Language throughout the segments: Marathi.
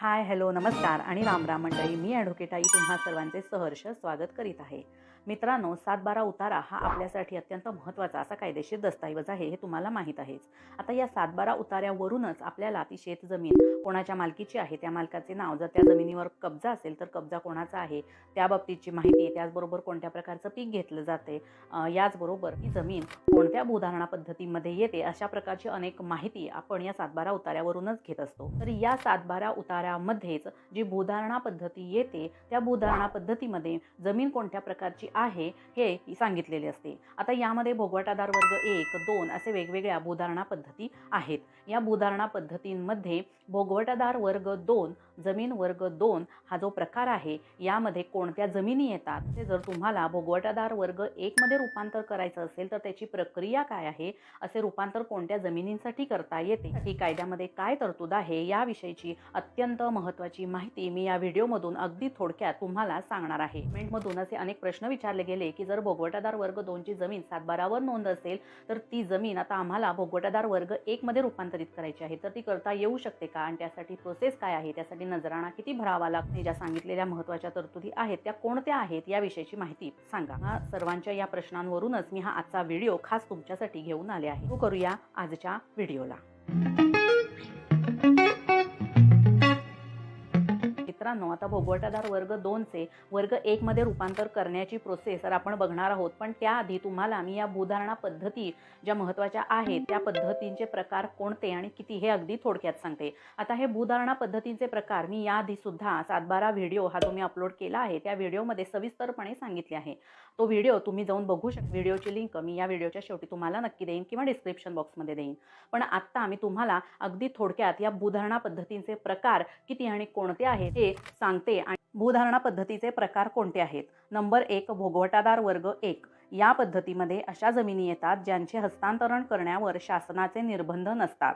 हाय हॅलो नमस्कार आणि राम राम मंडळी मी ॲडव्होकेट आई तुम्हा सर्वांचे सहर्ष स्वागत करीत आहे. मित्रांनो सातबारा उतारा हा आपल्यासाठी अत्यंत महत्त्वाचा असा कायदेशीर दस्तऐवज आहे हे तुम्हाला माहीत आहेच. आता या सातबारा उताऱ्यावरूनच उतार्यावरूनच आपल्याला ती शेत जमीन कोणाच्या मालकीची आहे त्या मालकाचे नाव जर त्या जमिनीवर कब्जा असेल तर कब्जा कोणाचा आहे त्या बाबतीतची माहिती त्याचबरोबर कोणत्या प्रकारचं पीक घेतलं जाते याचबरोबर ही जमीन कोणत्या भूधारणा पद्धतीमध्ये येते अशा प्रकारची अनेक माहिती आपण या सातबारा उतार्यावरूनच घेत असतो. तर या सातबारा उतार्यामध्येच जी भूधारणा पद्धती येते त्या भूधारणा पद्धतीमध्ये जमीन कोणत्या प्रकारची आहे हे सांगितलेले असते. आता यामध्ये भोगवटादार वर्ग एक दोन असे वेगवेगळ्या भूधारणा पद्धती आहेत. या भूधारणा पद्धतींमध्ये भोगवटाधार वर्ग दोन जमीन वर्ग दोन हा जो प्रकार आहे यामध्ये कोणत्या जमिनी येतात? ते जर तुम्हाला भोगवटादार वर्ग एकमध्ये रूपांतर करायचं असेल तर त्याची प्रक्रिया काय आहे? असे रूपांतर कोणत्या जमिनींसाठी करता येते? ही कायद्यामध्ये काय तरतूद आहे याविषयीची अत्यंत महत्त्वाची माहिती मी या व्हिडिओमधून अगदी थोडक्यात तुम्हाला सांगणार आहे. कमेंटमधून असे अनेक प्रश्न विचारले गेले की जर भोगवटादार वर्ग दोनची जमीन सातबारावर नोंद असेल तर ती जमीन आता आम्हाला भोगवटादार वर्ग एकमध्ये रूपांतरित करायची आहे तर ती करता येऊ शकते का? आणि त्यासाठी प्रोसेस काय आहे? त्यासाठी नजराणा किती भरावा लागते ज्या सांगितलेल्या महत्त्वाच्या तरतुदी आहेत त्या कोणत्या आहेत याविषयीची माहिती सांगा. हा सर्वांच्या या प्रश्नांवरूनच मी हा आजचा व्हिडिओ खास तुमच्यासाठी घेऊन आले आहे. करूया आजच्या व्हिडिओला. मित्रांनो आता भोगवटादार वर्ग दोनचे वर्ग एकमध्ये रूपांतर करण्याची प्रोसेस तर आपण बघणार आहोत. पण त्याआधी तुम्हाला मी या भूधारणा पद्धती ज्या महत्त्वाच्या आहेत त्या पद्धतींचे प्रकार कोणते आणि किती हे अगदी थोडक्यात सांगते. आता हे भूधारणा पद्धतींचे प्रकार मी याआधी सुद्धा सातबारा व्हिडिओ हा तुम्ही अपलोड केला आहे त्या व्हिडिओमध्ये सविस्तरपणे सांगितले आहे. तो व्हिडिओ तुम्ही जाऊन बघू शकता व्हिडिओची लिंक मी या व्हिडिओच्या शेवटी तुम्हाला नक्की देईन किंवा डिस्क्रिप्शन बॉक्समध्ये देईन. पण आत्ता मी तुम्हाला अगदी थोडक्यात या भूधारणा पद्धतींचे प्रकार किती आणि कोणते आहेत हे सांगते आणि भूधारणा पद्धतीचे प्रकार कोणते आहेत? नंबर एक भोगवटादार वर्ग एक. या पद्धतीमध्ये अशा जमिनी येतात ज्यांचे हस्तांतरण करण्यावर शासनाचे निर्बंध नसतात.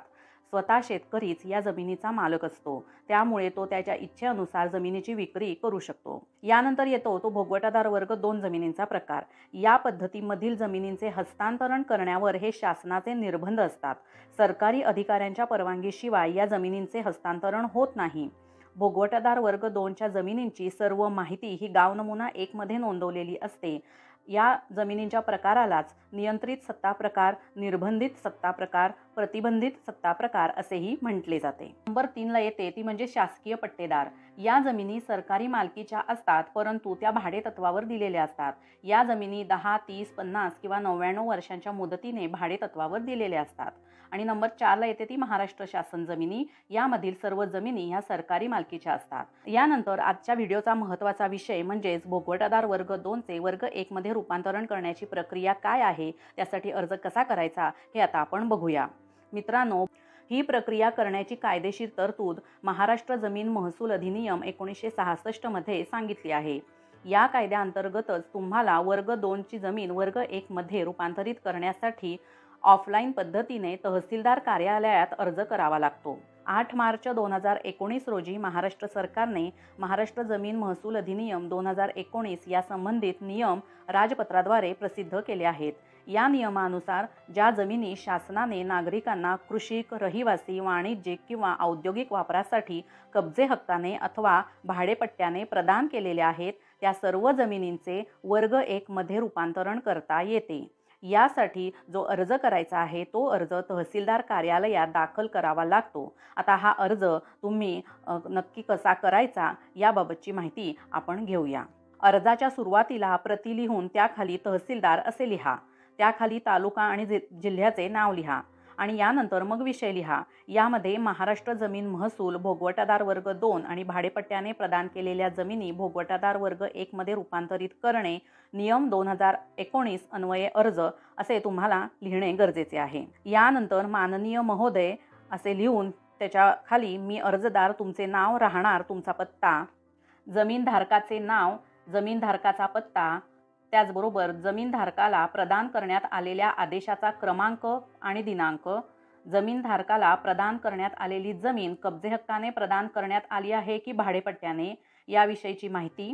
स्वतः शेतकरीच या जमिनीचा मालक असतो. त्यामुळे तो त्याच्या इच्छेनुसार जमिनीची विक्री करू शकतो. यानंतर येतो तो भोगवटादार वर्ग दोन जमिनींचा प्रकार. या पद्धतीमधील जमिनींचे हस्तांतरण करण्यावर हे शासनाचे निर्बंध असतात. सरकारी अधिकाऱ्यांच्या परवानगीशिवाय या जमिनींचे हस्तांतरण होत नाही. भोगवटादार वर्ग दोनच्या जमिनींची सर्व माहिती ही गाव नमुना एकमध्ये नोंदवलेली असते. या जमिनींच्या प्रकारालाच नियंत्रित सत्ता प्रकार निर्बंधित सत्ता प्रकार प्रतिबंधित सत्ता प्रकार असेही म्हटले जाते. नंबर तीनला येते ती म्हणजे शासकीय पट्टेदार. या जमिनी सरकारी मालकीच्या असतात परंतु त्या भाडेतत्वावर दिलेल्या असतात. या जमिनी दहा तीस पन्नास किंवा नव्याण्णव वर्षांच्या मुदतीने भाडेतत्वावर दिलेल्या असतात. आणि नंबर चारला येते ती महाराष्ट्र शासन जमिनी. यामधील सर्व जमिनी ह्या सरकारी मालकीच्या असतात. यानंतर आजच्या व्हिडिओचा महत्त्वाचा विषय म्हणजेच भोगवटादार वर्ग दोनचे वर्ग एकमध्ये रूपांतरण करण्याची प्रक्रिया काय आहे? त्यासाठी अर्ज कसा करायचा? हे आता आपण बघूया. मित्रांनो ही प्रक्रिया करण्याची कायदेशीर तरतूद महाराष्ट्र जमीन महसूल अधिनियम एकोणीसशे सहासष्टमध्ये सांगितली आहे. या कायद्याअंतर्गतच तुम्हाला वर्ग दोनची जमीन वर्ग एकमध्ये रूपांतरित करण्यासाठी ऑफलाईन पद्धतीने तहसीलदार कार्यालयात अर्ज करावा लागतो. आठ मार्च दोन हजार एकोणीस रोजी महाराष्ट्र सरकारने महाराष्ट्र जमीन महसूल अधिनियम दोन हजार एकोणीस या संबंधित नियम राजपत्राद्वारे प्रसिद्ध केले आहेत. या नियमानुसार ज्या जमिनी शासनाने नागरिकांना कृषिक रहिवासी वाणिज्यिक किंवा औद्योगिक वापरासाठी कब्जे हक्काने अथवा भाडेपट्ट्याने प्रदान केलेल्या आहेत त्या सर्व जमिनींचे वर्ग एकमध्ये रूपांतरण करता येते. यासाठी जो अर्ज करायचा आहे तो अर्ज तहसीलदार कार्यालयात दाखल करावा लागतो. आता हा अर्ज तुम्ही नक्की कसा करायचा याबाबतची माहिती आपण घेऊया. अर्जाच्या सुरुवातीला प्रति लिहून त्याखाली तहसीलदार असे लिहा. त्याखाली तालुका आणि जि जिल्ह्याचे नाव लिहा आणि यानंतर मग विषय लिहा. यामध्ये महाराष्ट्र जमीन महसूल भोगवटादार वर्ग दोन आणि भाडेपट्ट्याने प्रदान केलेल्या जमिनी भोगवटादार वर्ग एकमध्ये रूपांतरित करणे नियम दोन हजार एकोणीस अन्वये अर्ज असे तुम्हाला लिहिणे गरजेचे आहे. यानंतर माननीय महोदय असे लिहून त्याच्याखाली मी अर्जदार तुमचे नाव राहणार तुमचा पत्ता जमीनधारकाचे नाव जमीनधारकाचा पत्ता त्याचबरोबर जमीनधारकाला प्रदान करण्यात आलेल्या आदेशाचा क्रमांक आणि दिनांक जमीनधारकाला प्रदान करण्यात आलेली जमीन कब्जे हक्काने प्रदान करण्यात आली आहे की भाडेपट्ट्याने याविषयीची माहिती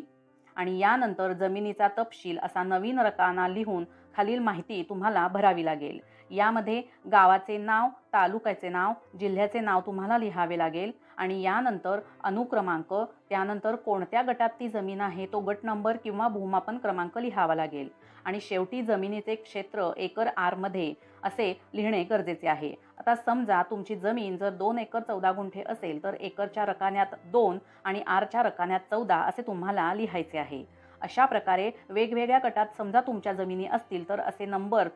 आणि यानंतर जमिनीचा तपशील असा नवीन रकाना लिहून खालील माहिती तुम्हाला भरावी लागेल. यामध्ये गावाचे नाव तालुक्याचे नाव जिल्ह्याचे नाव तुम्हाला लिहावे लागेल. आणि यानंतर अनुक्रमांक त्यानंतर कोणत्या गटात ती जमीन आहे तो गट नंबर किंवा भूमापन क्रमांक लिहावा लागेल. आणि शेवटी जमिनीचे क्षेत्र एकर आरमध्ये असे लिहिणे गरजेचे आहे. आता समजा तुमची जमीन जर दोन एकर चौदा गुंठे असेल तर एकरच्या रकान्यात दोन आणि आरच्या रकान्यात चौदा असे तुम्हाला लिहायचे आहे. अशा प्रकारे वेगवेगळ्या गटात समजा तुमच्या जमिनी असतील तर असे नंबर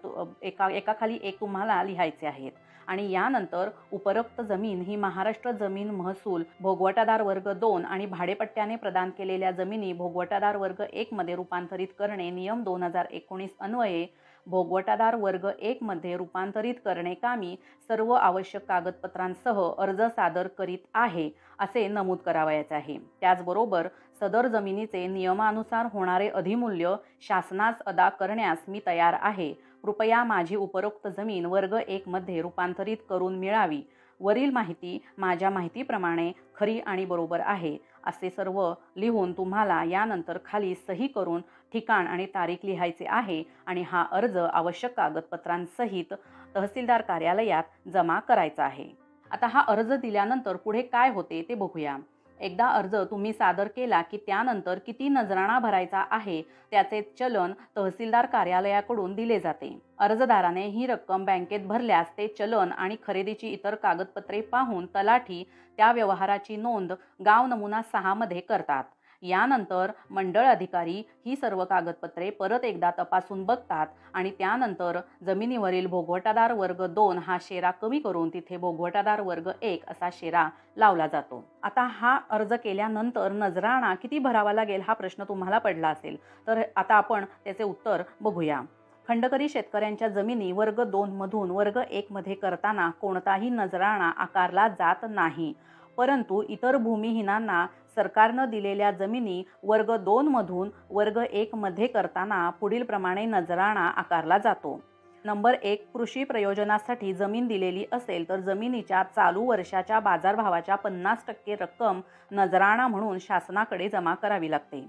एका एकाखाली एक तुम्हाला लिहायचे आहेत. आणि यानंतर उपरोक्त जमीन ही महाराष्ट्र जमीन महसूल भोगवटादार वर्ग दोन आणि भाडेपट्ट्याने प्रदान केलेल्या जमिनी भोगवटादार वर्ग एकमध्ये रूपांतरित करणे नियम दोन हजार एकोणीस अन्वये भोगवटादार वर्ग एकमध्ये रूपांतरित करणे कामी सर्व आवश्यक कागदपत्रांसह अर्ज सादर करीत आहे असे नमूद करावयाचे आहे. त्याचबरोबर सदर जमिनीचे नियमानुसार होणारे अधिमूल्य शासनास अदा करण्यास मी तयार आहे. कृपया माझी उपरोक्त जमीन वर्ग एकमध्ये रूपांतरित करून मिळावी. वरील माहिती माझ्या माहितीप्रमाणे खरी आणि बरोबर आहे. असे सर्व लिहून तुम्हाला यानंतर खाली सही करून ठिकाण आणि तारीख लिहायचे आहे आणि हा अर्ज आवश्यक कागदपत्रांसहित तहसीलदार कार्यालयात जमा करायचा आहे. आता हा अर्ज दिल्यानंतर पुढे काय होते ते बघूया. एकदा अर्ज तुम्ही सादर केला की त्यानंतर किती नजराणा भरायचा आहे त्याचे चलन तहसीलदार कार्यालयाकडून दिले जाते. अर्जदाराने ही रक्कम बँकेत भरल्यास ते चलन आणि खरेदीची इतर कागदपत्रे पाहून तलाठी त्या व्यवहाराची नोंद गाव नमुना सहामध्ये करतात. यानंतर मंडळ अधिकारी ही सर्व कागदपत्रे परत एकदा तपासून बघतात आणि त्यानंतर जमिनीवरील भोगवटादार वर्ग दोन हा शेरा कमी करून तिथे भोगवटादार वर्ग एक असा शेरा लावला जातो. आता हा अर्ज केल्यानंतर नजराणा किती भरावा लागेल हा प्रश्न तुम्हाला पडला असेल तर आता आपण त्याचे उत्तर बघूया. खंडकरी शेतकऱ्यांच्या जमिनी वर्ग दोन मधून वर्ग एक मध्ये करताना कोणताही नजराणा आकारला जात नाही. परंतु इतर भूमिहीनांना सरकारनं दिलेल्या जमिनी वर्ग दोन मधून वर्ग एक मध्ये करताना पुढील प्रमाणे नजराणा आकारला जातो. नंबर एक कृषी प्रयोजनासाठी जमीन दिलेली असेल तर जमिनीच्या चालू वर्षाच्या बाजारभावाच्या पन्नास टक्के रक्कम नजराणा म्हणून शासनाकडे जमा करावी लागते.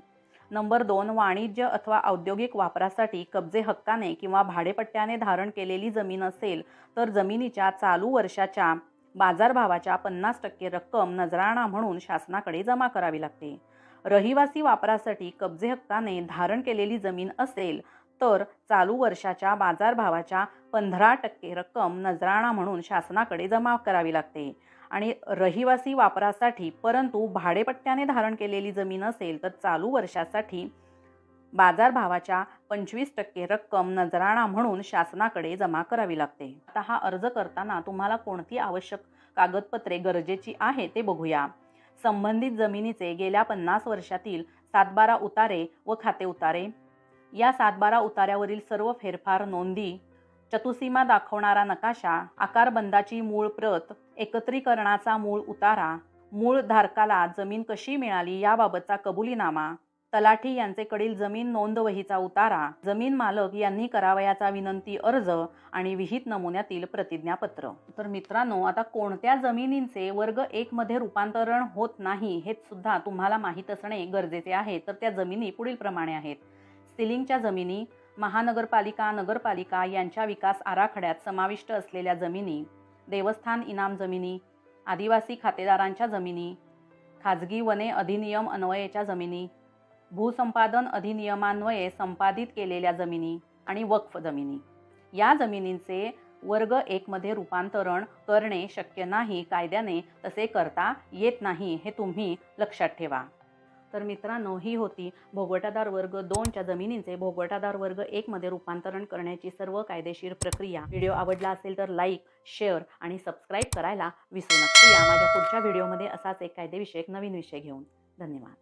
नंबर दोन वाणिज्य अथवा औद्योगिक वापरासाठी कब्जे हक्काने किंवा भाडेपट्ट्याने धारण केलेली जमीन असेल तर जमिनीच्या चालू वर्षाच्या बाजारभावाच्या पन्नास टक्के रक्कम नजराणा म्हणून शासनाकडे जमा करावी लागते. रहिवासी वापरासाठी कब्जे हक्काने धारण केलेली जमीन असेल तर चालू वर्षाच्या बाजारभावाच्या पंधरा टक्के रक्कम नजराणा म्हणून शासनाकडे जमा करावी लागते. आणि रहिवासी वापरासाठी परंतु भाडेपट्ट्याने धारण केलेली जमीन असेल तर चालू वर्षासाठी बाजारभावाच्या पंचवीस टक्के रक्कम नजराणा म्हणून शासनाकडे जमा करावी लागते. आता हा अर्ज करताना तुम्हाला कोणती आवश्यक कागदपत्रे गरजेची आहे ते बघूया. संबंधित जमिनीचे गेल्या पन्नास वर्षातील सातबारा उतारे व खाते उतारे. या सातबारा उतार्यावरील सर्व फेरफार नोंदी चतुसीमा दाखवणारा नकाशा आकारबंदाची मूळ प्रत एकत्रीकरणाचा मूळ उतारा मूळ धारकाला जमीन कशी मिळाली याबाबतचा कबुलीनामा तलाठी यांचेकडील जमीन नोंदवहीचा उतारा जमीन मालक यांनी करावयाचा विनंती अर्ज आणि विहित नमुन्यातील प्रतिज्ञापत्र. तर मित्रांनो आता कोणत्या जमिनींचे वर्ग एक मध्ये रूपांतरण होत नाही हे सुद्धा तुम्हाला माहीत असणे गरजेचे आहे. तर त्या जमिनी पुढील प्रमाणे आहेत. सिलिंगच्या जमिनी महानगरपालिका नगरपालिका यांच्या विकास आराखड्यात समाविष्ट असलेल्या जमिनी देवस्थान इनाम जमिनी आदिवासी खातेदारांच्या जमिनी खाजगी वने अधिनियम अन्वयेच्या जमिनी भूसंपादन अधिनियमान्वये संपादित केलेल्या जमिनी आणि वक्फ जमिनी. या जमिनींचे वर्ग एकमध्ये रूपांतरण करणे शक्य नाही कायद्याने तसे करता येत नाही हे तुम्ही लक्षात ठेवा. तर मित्रांनो ही होती भोगवटादार वर्ग दोनच्या जमिनींचे भोगवटादार वर्ग एकमध्ये रूपांतरण करण्याची सर्व कायदेशीर प्रक्रिया. व्हिडिओ आवडला असेल तर लाईक शेअर आणि सबस्क्राईब करायला विसरू नका. या माझ्या पुढच्या व्हिडिओमध्ये असाच एक कायदेविषयक नवीन विषय घेऊन. धन्यवाद.